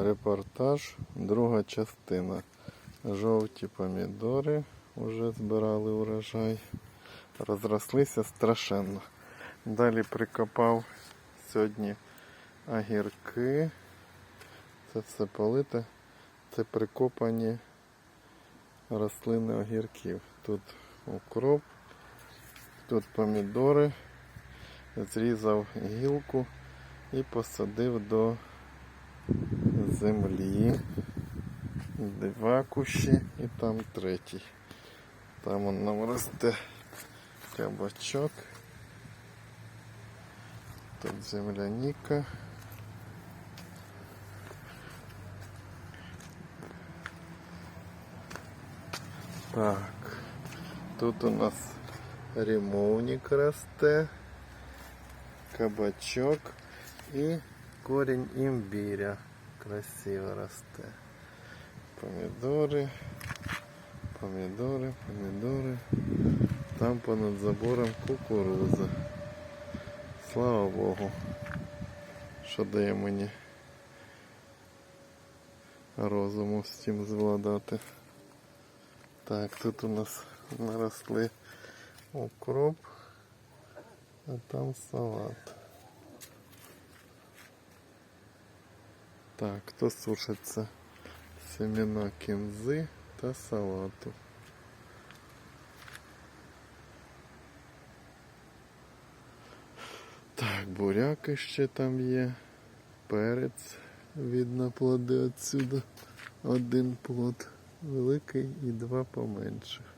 Репортаж, друга частина. Жовті помідори вже збирали урожай. Розрослися страшенно. Далі прикопав сьогодні огірки. Це все полите. Це прикопані рослини огірків. Тут укроп, тут помідори. Зрізав гілку і посадив до землі. Два кущі і там третій. Там он нам росте кабачок. Тут земляніка. Так, тут у нас ремовник росте, кабачок і корінь імбіря красиво росте. Помідори, помідори, помідори. Там понад забором кукуруза. Слава Богу, що дає мені розуму з цим звладати. Так, тут у нас наросли укроп, а там салат. Так, то сушаться семена кінзи та салату. Так, буряки ще там є. Перець. Видно плоди отсюда. Один плод великий і два поменших.